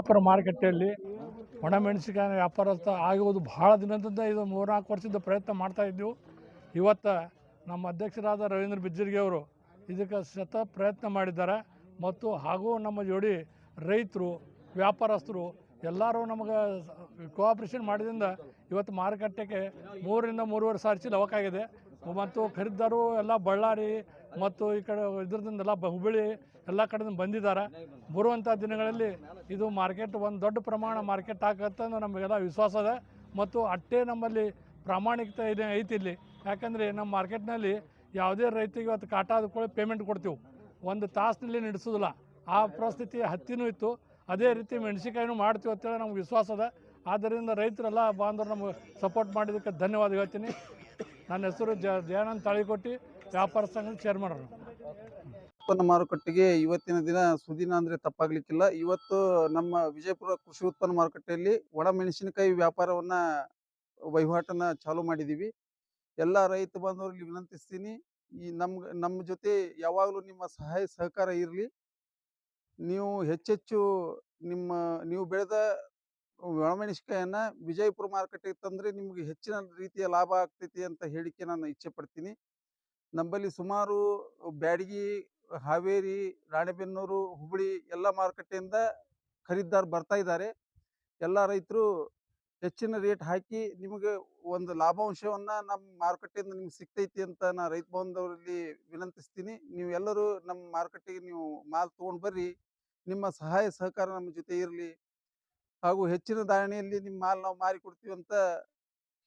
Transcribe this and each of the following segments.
ವಿಜಯಪುರ ಮಾರುಕಟ್ಟೆಯಲ್ಲಿ ಒಣಮೆಣಸಿನಕಾಯಿ ವ್ಯಾಪಾರಸ್ಥ ಆಗುವುದು ಭಾಳ ದಿನದಿಂದ ಇದು ಮೂರ್ನಾಲ್ಕು ವರ್ಷದ ಪ್ರಯತ್ನ ಮಾಡ್ತಾ ಇದ್ದೆವು. ಇವತ್ತು ನಮ್ಮ ಅಧ್ಯಕ್ಷರಾದ ರವೀಂದ್ರ ಬಿಜ್ಜರ್ಗಿ ಅವರು ಇದಕ್ಕೆ ಸತ ಪ್ರಯತ್ನ ಮಾಡಿದ್ದಾರೆ. ಮತ್ತು ಹಾಗೂ ನಮ್ಮ ಜೋಡಿ ರೈತರು, ವ್ಯಾಪಾರಸ್ಥರು ಎಲ್ಲರೂ ನಮಗೆ ಕೋಆಪ್ರೇಷನ್ ಮಾಡಿದಿಂದ ಇವತ್ತು ಮಾರುಕಟ್ಟೆಗೆ ಮೂರರಿಂದ ಮೂರುವರೆ ಸಾವಿರ ಚೀಲ ಅವಕಾಗಿದೆ ಮತ್ತು ಖರೀದಿದಾರರು ಎಲ್ಲ ಬಳ್ಳಾರಿ ಮತ್ತು ಈ ಕಡೆ ಇದ್ರದಿಂದೆಲ್ಲ ಹುಬ್ಬಳ್ಳಿ ಎಲ್ಲ ಕಡೆಯಿಂದ ಬಂದಿದ್ದಾರೆ. ಬರುವಂಥ ದಿನಗಳಲ್ಲಿ ಇದು ಮಾರ್ಕೆಟ್ ಒಂದು ದೊಡ್ಡ ಪ್ರಮಾಣ ಮಾರ್ಕೆಟ್ ಆಗುತ್ತೆ ಅನ್ನೋ ನಮಗೆಲ್ಲ ವಿಶ್ವಾಸ ಇದೆ. ಮತ್ತು ಅಟ್ಟೆ ನಮ್ಮಲ್ಲಿ ಪ್ರಾಮಾಣಿಕತೆ ಇದೆ ಐತಿ ಇಲ್ಲಿ. ಯಾಕಂದರೆ ನಮ್ಮ ಮಾರ್ಕೆಟ್ನಲ್ಲಿ ಯಾವುದೇ ರೈತರಿಗೆ ಇವತ್ತು ಕಾಟಾದ ಕೂಡ ಪೇಮೆಂಟ್ ಕೊಡ್ತೀವಿ. ಒಂದು ತಾಸಿನಲ್ಲಿ ನಡೆಸೋದಿಲ್ಲ. ಆ ಪರಿಸ್ಥಿತಿ ಹತ್ತಿನೂ ಇತ್ತು. ಅದೇ ರೀತಿ ಮೆಣಸಿನ್ಕಾಯಿನೂ ಮಾಡ್ತೀವಿ ಅಂತೇಳಿ ನಮ್ಗೆ ವಿಶ್ವಾಸ ಇದೆ. ಆದ್ದರಿಂದ ರೈತರೆಲ್ಲ ಬಾಂಧವರು ನಮ್ಗೆ ಸಪೋರ್ಟ್ ಮಾಡಿದ್ದಕ್ಕೆ ಧನ್ಯವಾದ ಹೇಳ್ತೀನಿ. ನನ್ನ ಹೆಸರು ಜ ಜಯಾನಂದ್ ತಾಳಿಕೊಟ್ಟಿ ವ್ಯಾಪಾರ ಸಂಘದ ಚೇರ್ಮನ್ ಅವರು ಉತ್ಪನ್ನ ಮಾರುಕಟ್ಟೆಗೆ ಇವತ್ತಿನ ದಿನ ಸುದಿನ ಅಂದ್ರೆ ತಪ್ಪಾಗ್ಲಿಕ್ಕಿಲ್ಲ. ಇವತ್ತು ನಮ್ಮ ವಿಜಯಪುರ ಕೃಷಿ ಉತ್ಪನ್ನ ಮಾರುಕಟ್ಟೆಯಲ್ಲಿ ಒಣ ಮೆಣಸಿನಕಾಯಿ ವ್ಯಾಪಾರವನ್ನ ವಹಿವಾಟನ್ನ ಚಾಲೂ ಮಾಡಿದೀವಿ. ಎಲ್ಲ ರೈತ ಬಾಂಧವರಲ್ಲಿ ವಿನಂತಿಸ್ತೀನಿ, ಈ ನಮ್ ನಮ್ಮ ಜೊತೆ ಯಾವಾಗಲೂ ನಿಮ್ಮ ಸಹಾಯ, ಸಹಕಾರ ಇರಲಿ. ನೀವು ಹೆಚ್ಚೆಚ್ಚು ನಿಮ್ಮ, ನೀವು ಬೆಳೆದ ಒಣಮೆಣಸಿನಕಾಯನ್ನ ವಿಜಯಪುರ ಮಾರುಕಟ್ಟೆಗೆ ತಂದ್ರೆ ನಿಮ್ಗೆ ಹೆಚ್ಚಿನ ರೀತಿಯ ಲಾಭ ಆಗ್ತೈತಿ ಅಂತ ಹೇಳಿಕೆ ನಾನು ಇಚ್ಛೆ ಪಡ್ತೀನಿ. ನಮ್ಮಲ್ಲಿ ಸುಮಾರು ಬ್ಯಾಡಗಿ, ಹಾವೇರಿ, ರಾಣೆಬೆನ್ನೂರು, ಹುಬ್ಬಳ್ಳಿ ಎಲ್ಲ ಮಾರುಕಟ್ಟೆಯಿಂದ ಖರೀದಿದಾರ್ ಬರ್ತಾ ಇದ್ದಾರೆ. ಎಲ್ಲ ರೈತರು ಹೆಚ್ಚಿನ ರೇಟ್ ಹಾಕಿ ನಿಮಗೆ ಒಂದು ಲಾಭಾಂಶವನ್ನು ನಮ್ಮ ಮಾರುಕಟ್ಟೆಯಿಂದ ನಿಮ್ಗೆ ಸಿಗ್ತೈತಿ ಅಂತ ನಾ ರೈತ ಬಾಂಧವರಲ್ಲಿ ವಿನಂತಿಸ್ತೀನಿ. ನೀವು ಎಲ್ಲರೂ ನಮ್ಮ ಮಾರುಕಟ್ಟೆಗೆ ನೀವು ಮಾಲ್ ತೊಗೊಂಡು ಬರ್ರಿ. ನಿಮ್ಮ ಸಹಾಯ ಸಹಕಾರ ನಮ್ಮ ಜೊತೆ ಇರಲಿ. ಹಾಗೂ ಹೆಚ್ಚಿನ ಧಾರಣೆಯಲ್ಲಿ ನಿಮ್ಮ ಮಾಲ್ ನಾವು ಮಾರಿ ಕೊಡ್ತೀವಿ ಅಂತ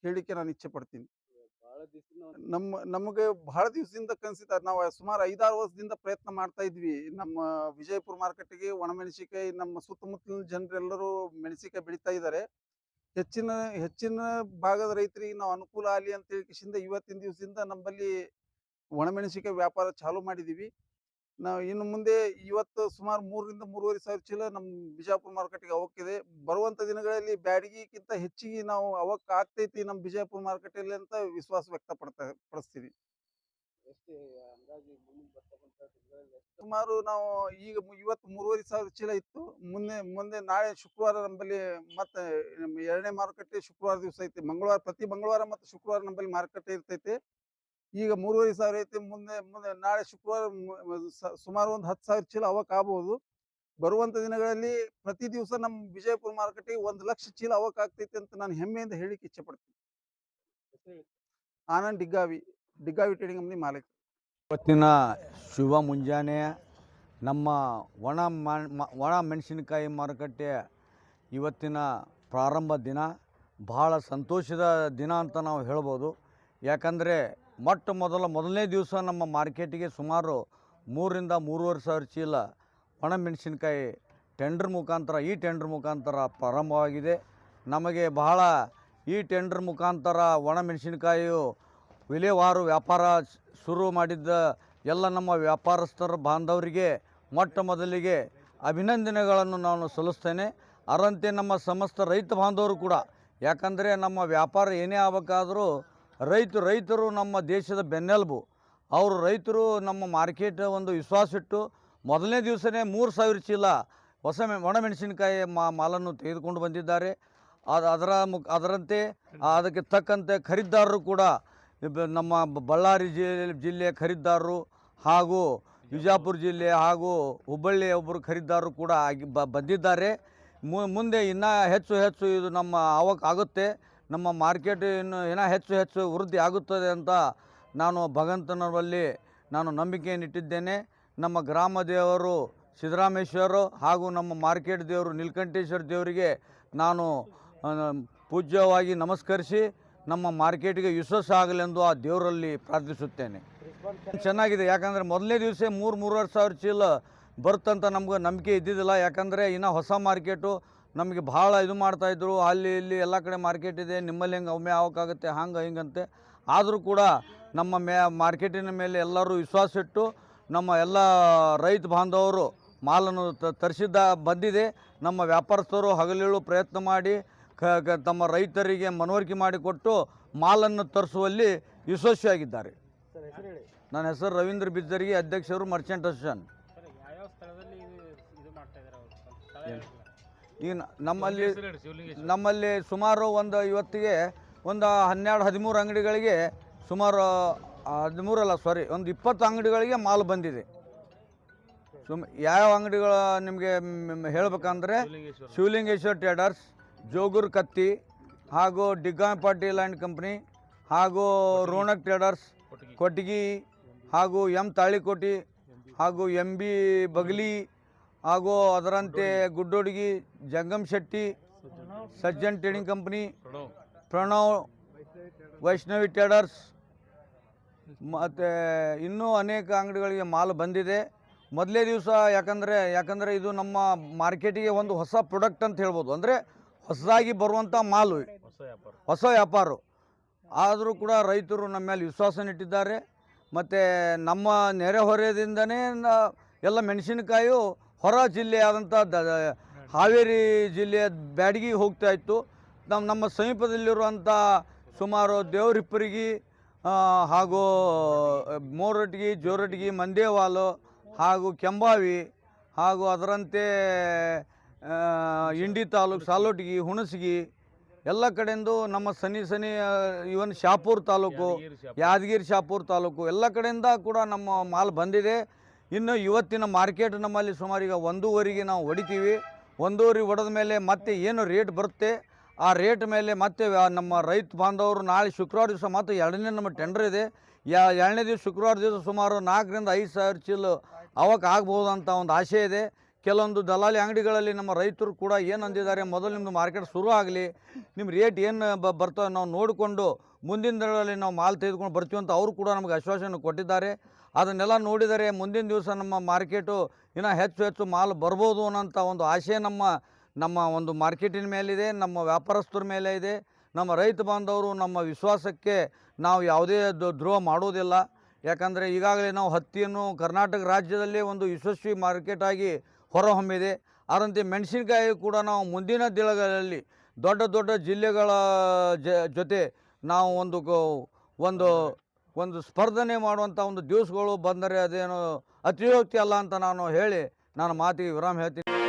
ಹೇಳಿಕೆ ನಾನು ಇಚ್ಛೆ ಪಡ್ತೀನಿ. ನಮ್ಮ, ನಮಗೆ ಬಹಳ ದಿವಸದಿಂದ ಕನಸಿತ, ನಾವು ಸುಮಾರು ಐದಾರು ವರ್ಷದಿಂದ ಪ್ರಯತ್ನ ಮಾಡ್ತಾ ಇದ್ವಿ. ನಮ್ಮ ವಿಜಯಪುರ ಮಾರ್ಕೆಟ್ಗೆ ಒಣಮೆಣಸಿಕಾಯಿ ನಮ್ಮ ಸುತ್ತಮುತ್ತಲಿನ ಜನರೆಲ್ಲರೂ ಮೆಣಸಿಕಾಯಿ ಬೆಳೀತಾ ಇದ್ದಾರೆ ಹೆಚ್ಚಿನ ಹೆಚ್ಚಿನ ಭಾಗದ ರೈತರಿಗೆ ನಾವು ಅನುಕೂಲ ಆಗಲಿ ಅಂತ ಹೇಳಿ ಇವತ್ತಿನ ದಿವಸದಿಂದ ನಮ್ಮಲ್ಲಿ ಒಣಮೆಣಸಿಕಾಯಿ ವ್ಯಾಪಾರ ಚಾಲೂ ಮಾಡಿದೀವಿ. ನಾವು ಇನ್ನು ಮುಂದೆ ಇವತ್ತು ಸುಮಾರು ಮೂರರಿಂದ ಮೂರುವರೆ ಸಾವಿರ ಚೀಲ ನಮ್ಮ ಬಿಜಾಪುರ ಮಾರುಕಟ್ಟೆಗೆ ಅವಕ್ಕಿದೆ. ಬರುವಂತ ದಿನಗಳಲ್ಲಿ ಬ್ಯಾಡಗಿಕ್ಕಿಂತ ಹೆಚ್ಚಿಗೆ ನಾವು ಅವಕ್ ಆಗ್ತೈತಿ ನಮ್ಮ ಬಿಜಾಪುರ ಮಾರುಕಟ್ಟೆಯಲ್ಲಿ ಅಂತ ವಿಶ್ವಾಸ ವ್ಯಕ್ತಪಡ್ತಾ ಪಡಿಸ್ತೀವಿ. ಸುಮಾರು ನಾವು ಈಗ ಇವತ್ತು ಮೂರುವರೆ ಸಾವಿರ ಚೀಲ ಇತ್ತು. ಮುಂದೆ ಮುಂದೆ ನಾಳೆ ಶುಕ್ರವಾರ ನಮ್ಮಲ್ಲಿ ಮತ್ತೆ ಎರಡನೇ ಮಾರುಕಟ್ಟೆ ಶುಕ್ರವಾರ ದಿವಸ ಐತಿ. ಮಂಗಳವಾರ ಪ್ರತಿ ಮಂಗಳವಾರ ಮತ್ತು ಶುಕ್ರವಾರ ನಮ್ಮಲ್ಲಿ ಮಾರುಕಟ್ಟೆ ಇರ್ತೈತೆ. ಈಗ ಮೂರುವರೆ ಸಾವಿರ ಐತಿ, ಮುಂದೆ ಮುಂದೆ ನಾಳೆ ಶುಕ್ರವಾರ ಸುಮಾರು ಒಂದು ಹತ್ತು ಸಾವಿರ ಚೀಲ ಅವಕ್ ಆಗ್ಬೋದು. ಬರುವಂತ ದಿನಗಳಲ್ಲಿ ಪ್ರತಿ ದಿವಸ ನಮ್ಮ ವಿಜಯಪುರ ಮಾರುಕಟ್ಟೆಗೆ ಒಂದು ಲಕ್ಷ ಚೀಲ ಅವಕ್ ಆಗ್ತೈತಿ ಅಂತ ನಾನು ಹೆಮ್ಮೆಯಿಂದ ಹೇಳಿಕ್ಕೆ ಇಚ್ಛೆ ಪಡ್ತೀನಿ ಆನಂದ್ ಡಿಗ್ಗಾವಿ ಡಿಗ್ಗಾವಿ ಟ್ರೇಡಿಂಗ್ ಕಂಪ್ನಿ ಮಾಲೀಕ. ಇವತ್ತಿನ ಶುಭ ಮುಂಜಾನೆ ನಮ್ಮ ಒಣ ಒಣ ಮೆಣಸಿನಕಾಯಿ ಮಾರುಕಟ್ಟೆ ಇವತ್ತಿನ ಪ್ರಾರಂಭ ದಿನ. ಬಹಳ ಸಂತೋಷದ ದಿನ ಅಂತ ನಾವು ಹೇಳ್ಬೋದು. ಯಾಕಂದರೆ ಮೊಟ್ಟ ಮೊದಲ ಮೊದಲನೇ ದಿವಸ ನಮ್ಮ ಮಾರ್ಕೆಟಿಗೆ ಸುಮಾರು ಮೂರರಿಂದ ಮೂರುವರೆ ಸಾವಿರ ಚೀಲ ಒಣ ಮೆಣಸಿನಕಾಯಿ ಟೆಂಡರ್ ಮುಖಾಂತರ, ಈ ಟೆಂಡರ್ ಮುಖಾಂತರ ಪ್ರಾರಂಭವಾಗಿದೆ. ನಮಗೆ ಬಹಳ ಈ ಟೆಂಡರ್ ಮುಖಾಂತರ ಒಣ ಮೆಣಸಿನಕಾಯಿಯು ವಿಲೇವಾರು ವ್ಯಾಪಾರ ಶುರು ಮಾಡಿದ್ದ ಎಲ್ಲ ನಮ್ಮ ವ್ಯಾಪಾರಸ್ಥರ ಬಾಂಧವರಿಗೆ ಮೊಟ್ಟ ಮೊದಲಿಗೆ ಅಭಿನಂದನೆಗಳನ್ನು ನಾನು ಸಲ್ಲಿಸ್ತೇನೆ. ಅದರಂತೆ ನಮ್ಮ ಸಮಸ್ತ ರೈತ ಬಾಂಧವರು ಕೂಡ, ಯಾಕಂದರೆ ನಮ್ಮ ವ್ಯಾಪಾರ ಏನೇ ಆಗಬೇಕಾದರೂ ರೈತ, ರೈತರು ನಮ್ಮ ದೇಶದ ಬೆನ್ನೆಲುಬು. ಅವರು ರೈತರು ನಮ್ಮ ಮಾರ್ಕೆಟ್ ಒಂದು ವಿಶ್ವಾಸ ಇಟ್ಟು ಮೊದಲನೇ ದಿವಸನೇ ಮೂರು ಸಾವಿರ ಚೀಲ ಹೊಸ ಮೆ ಒಣಮೆಣಸಿನಕಾಯಿ ಮಾಲನ್ನು ತೆಗೆದುಕೊಂಡು ಬಂದಿದ್ದಾರೆ. ಅದು, ಅದರ ಮುಖ ಅದರಂತೆ ಅದಕ್ಕೆ ತಕ್ಕಂತೆ ಖರೀದಾರರು ಕೂಡ ನಮ್ಮ ಬಳ್ಳಾರಿ ಜಿಲ್ಲೆ ಜಿಲ್ಲೆಯ ಖರೀದಾರರು ಹಾಗೂ ವಿಜಾಪುರ ಜಿಲ್ಲೆ ಹಾಗೂ ಹುಬ್ಬಳ್ಳಿಯ ಒಬ್ಬರು ಖರೀದಾರರು ಕೂಡ ಆಗಿ ಬಂದಿದ್ದಾರೆ. ಮುಂದೆ ಇನ್ನೂ ಹೆಚ್ಚು ಹೆಚ್ಚು ಇದು ನಮ್ಮ ಆವಕ್ ನಮ್ಮ ಮಾರ್ಕೆಟ್ ಇನ್ನು ಏನೋ ಹೆಚ್ಚು ಹೆಚ್ಚು ವೃದ್ಧಿ ಆಗುತ್ತದೆ ಅಂತ ನಾನು ಭಗವಂತನಲ್ಲಿ ನಾನು ನಂಬಿಕೆಯನ್ನು ಇಟ್ಟಿದ್ದೇನೆ. ನಮ್ಮ ಗ್ರಾಮ ದೇವರು ಸಿದ್ದರಾಮೇಶ್ವರು ಹಾಗೂ ನಮ್ಮ ಮಾರ್ಕೆಟ್ ದೇವರು ನೀಲಕಂಠೇಶ್ವರ ದೇವರಿಗೆ ನಾನು ಪೂಜ್ಯವಾಗಿ ನಮಸ್ಕರಿಸಿ ನಮ್ಮ ಮಾರ್ಕೆಟ್ಗೆ ಯಶಸ್ಸು ಆಗಲೆಂದು ಆ ದೇವರಲ್ಲಿ ಪ್ರಾರ್ಥಿಸುತ್ತೇನೆ. ಚೆನ್ನಾಗಿದೆ, ಯಾಕಂದರೆ ಮೊದಲನೇ ದಿವಸ ಮೂರು, ಮೂರುವರೆ ಸಾವಿರ ಚೀಲ ಬರುತ್ತಂತ ನಮ್ಗೆ ನಂಬಿಕೆ ಇದ್ದಿದ್ದಿಲ್ಲ. ಯಾಕಂದರೆ ಇನ್ನು ಹೊಸ ಮಾರ್ಕೆಟು ನಮಗೆ ಭಾಳ ಇದು ಮಾಡ್ತಾಯಿದ್ರು ಅಲ್ಲಿ ಇಲ್ಲಿ ಎಲ್ಲ ಕಡೆ ಮಾರ್ಕೆಟ್ ಇದೆ. ನಿಮ್ಮಲ್ಲಿ ಹೆಂಗೆ ಒಮ್ಮೆ ಆಗೋಕ್ಕಾಗುತ್ತೆ ಹಂಗೆ ಹಿಂಗಂತೆ. ಆದರೂ ಕೂಡ ನಮ್ಮ ಮೇ ಮಾರ್ಕೆಟಿನ ಮೇಲೆ ಎಲ್ಲರೂ ವಿಶ್ವಾಸ ಇಟ್ಟು ನಮ್ಮ ಎಲ್ಲ ರೈತ ಬಾಂಧವರು ಮಾಲನ್ನು ತರಿಸಿದ್ದ ಬಂದಿದೆ. ನಮ್ಮ ವ್ಯಾಪಾರಸ್ಥರು ಹಗಲಿಳು ಪ್ರಯತ್ನ ಮಾಡಿ ಕ- ತಮ್ಮ ರೈತರಿಗೆ ಮನವರಿಕೆ ಮಾಡಿಕೊಟ್ಟು ಮಾಲನ್ನು ತರಿಸುವಲ್ಲಿ ಯಶಸ್ವಿಯಾಗಿದ್ದಾರೆ. ನನ್ನ ಹೆಸರು ರವೀಂದ್ರ ಬಿದ್ದರಿಗೆ ಅಧ್ಯಕ್ಷರು ಮರ್ಚೆಂಟ್ ಅಸೋಸಿಯೇಷನ್ ಈಗ ನಮ್ಮಲ್ಲಿ ನಮ್ಮಲ್ಲಿ ಸುಮಾರು ಒಂದು ಇವತ್ತಿಗೆ ಒಂದು ಹನ್ನೆರಡು ಹದಿಮೂರು ಅಂಗಡಿಗಳಿಗೆ ಸುಮಾರು ಹದಿಮೂರಲ್ಲ ಸಾರಿ ಒಂದು ಇಪ್ಪತ್ತು ಅಂಗಡಿಗಳಿಗೆ ಮಾಲ್ ಬಂದಿದೆ. ಸುಮ್ ಯಾವ ಅಂಗಡಿಗಳು ನಿಮಗೆ ಹೇಳಬೇಕಂದ್ರೆ ಶಿವಲಿಂಗೇಶ್ವರ. ಟ್ರೇಡರ್ಸ್ ಜೋಗುರ್ ಕತ್ತಿ ಹಾಗೂ ಡಿಗ್ಗಾಂ ಪಾಟೀಲ್ ಆ್ಯಂಡ್ ಕಂಪ್ನಿ ಹಾಗೂ ರೋಣಕ್ ಟ್ರೇಡರ್ಸ್ ಕೊಟ್ಟಿಗಿ ಹಾಗೂ ಎಂ ತಾಳಿಕೋಟಿ ಹಾಗೂ ಎಂ ಬಿ ಬಗಲಿ ಹಾಗೂ ಅದರಂತೆ Guddodagi Jangam Shetty Sajjan trading company Pranav Vaishnavi traders ಮತ್ತು ಇನ್ನೂ ಅನೇಕ ಅಂಗಡಿಗಳಿಗೆ ಮಾಲ್ ಬಂದಿದೆ. ಮೊದಲೇ ದಿವಸ ಯಾಕಂದರೆ ಯಾಕಂದರೆ ಇದು ನಮ್ಮ ಮಾರ್ಕೆಟಿಗೆ ಒಂದು ಹೊಸ ಪ್ರಾಡಕ್ಟ್ ಅಂತ ಹೇಳ್ಬೋದು. ಅಂದರೆ ಹೊಸದಾಗಿ ಬರುವಂಥ ಮಾಲು ಹೊಸ ವ್ಯಾಪಾರ. ಆದರೂ ಕೂಡ ರೈತರು ನಮ್ಮ ಮೇಲೆ ವಿಶ್ವಾಸ ಇಟ್ಟಿದ್ದಾರೆ. ಮತ್ತು ನಮ್ಮ ನೆರೆಹೊರೆಯಿಂದನೇ ನ- ಎಲ್ಲ ಮೆಣಸಿನಕಾಯು ಹೊರ ಜಿಲ್ಲೆಯಾದಂಥ ದ ಹಾವೇರಿ ಜಿಲ್ಲೆಯ ಬ್ಯಾಡಗಿ ಹೋಗ್ತಾ ಇತ್ತು. ನಮ್ಮ ನಮ್ಮ ಸಮೀಪದಲ್ಲಿರುವಂಥ ಸುಮಾರು ದೇವರಿಪ್ಪರಿಗೆ ಹಾಗೂ ಮೋರಟ್ಗಿ ಜೋರಟ್ಗಿ ಮಂದೇವಾಲು ಹಾಗೂ ಕೆಂಬಾವಿ ಹಾಗೂ ಅದರಂತೆ ಇಂಡಿ ತಾಲೂಕು, ಸಾಲೋಟ್ಗಿ, ಹುಣಸಗಿ ಎಲ್ಲ ಕಡೆಯಿಂದ ನಮ್ಮ ಸನಿ ಸನಿ ಇವನ್ ಶಾಪೂರ್ ತಾಲೂಕು, ಯಾದಗಿರಿ ಶಾಪೂರ್ ತಾಲೂಕು ಎಲ್ಲ ಕಡೆಯಿಂದ ಕೂಡ ನಮ್ಮ ಮಾಲ್ ಬಂದಿದೆ. ಇನ್ನು ಇವತ್ತಿನ ಮಾರ್ಕೆಟ್ ನಮ್ಮಲ್ಲಿ ಸುಮಾರು ಈಗ ಒಂದೂವರೆಗೆ ನಾವು ಹೊಡಿತೀವಿ. ಒಂದೂವರೆ ಹೊಡೆದ ಮೇಲೆ ಮತ್ತೆ ಏನು ರೇಟ್ ಬರುತ್ತೆ? ಆ ರೇಟ್ ಮೇಲೆ ಮತ್ತೆ ನಮ್ಮ ರೈತ ಬಾಂಧವರು ನಾಳೆ ಶುಕ್ರವಾರ ದಿವಸ ಮತ್ತು ಎರಡನೇ ನಮ್ಮ ಟೆಂಡರ್ ಇದೆ. ಯಾ, ಎರಡನೇ ದಿವಸ ಶುಕ್ರವಾರ ದಿವಸ ಸುಮಾರು ನಾಲ್ಕರಿಂದ ಐದು ಸಾವಿರ ಚಿಲ್ಲು ಅವಕ್ಕೆ ಆಗ್ಬೋದು ಅಂತ ಒಂದು ಆಸೆ ಇದೆ. ಕೆಲವೊಂದು ದಲಾಲಿ ಅಂಗಡಿಗಳಲ್ಲಿ ನಮ್ಮ ರೈತರು ಕೂಡ ಏನು ಅಂದಿದ್ದಾರೆ? ಮೊದಲು ನಿಮ್ಮದು ಮಾರ್ಕೆಟ್ ಶುರು ಆಗಲಿ, ನಿಮ್ಮ ರೇಟ್ ಏನು ಬ, ಬರ್ತವೆ ನಾವು ನೋಡಿಕೊಂಡು ಮುಂದಿನ ದಿನಗಳಲ್ಲಿ ನಾವು ಮಾಲ್ ತೆಗೆದುಕೊಂಡು ಬರ್ತೀವಿ ಅಂತ ಅವರು ಕೂಡ ನಮಗೆ ಆಶ್ವಾಸನೆ ಕೊಟ್ಟಿದ್ದಾರೆ. ಅದನ್ನೆಲ್ಲ ನೋಡಿದರೆ ಮುಂದಿನ ದಿವಸ ನಮ್ಮ ಮಾರ್ಕೆಟು ಇನ್ನೂ ಹೆಚ್ಚು ಹೆಚ್ಚು ಮಾಲ್ ಬರ್ಬೋದು ಅನ್ನೋಂಥ ಒಂದು ಆಶೆ ನಮ್ಮ ನಮ್ಮ ಒಂದು ಮಾರ್ಕೆಟಿನ ಮೇಲಿದೆ, ನಮ್ಮ ವ್ಯಾಪಾರಸ್ಥರ ಮೇಲೆ ಇದೆ. ನಮ್ಮ ರೈತ ಬಾಂಧವರು ನಮ್ಮ ವಿಶ್ವಾಸಕ್ಕೆ ನಾವು ಯಾವುದೇ ದ್ರೋಹ ಮಾಡೋದಿಲ್ಲ. ಯಾಕಂದರೆ ಈಗಾಗಲೇ ನಾವು ಹತ್ತಿಯನ್ನು ಕರ್ನಾಟಕ ರಾಜ್ಯದಲ್ಲೇ ಒಂದು ಯಶಸ್ವಿ ಮಾರ್ಕೆಟಾಗಿ ಹೊರಹೊಮ್ಮಿದೆ. ಅದರಂತೆ ಮೆಣಸಿನಕಾಯಿ ಕೂಡ ನಾವು ಮುಂದಿನ ದಿನಗಳಲ್ಲಿ ದೊಡ್ಡ ದೊಡ್ಡ ಜಿಲ್ಲೆಗಳ ಜೊತೆ ನಾವು ಒಂದು ಒಂದು ಒಂದು ಸ್ಪರ್ಧನೆ ಮಾಡುವಂಥ ಒಂದು ದಿವಸಗಳು ಬಂದರೆ ಅದೇನು ಅತಿಯೋಕ್ತಿ ಅಲ್ಲ ಅಂತ ನಾನು ಹೇಳಿ ನಾನು ಮಾತಿಗೆ ವಿರಾಮ ಹೇಳ್ತೀನಿ.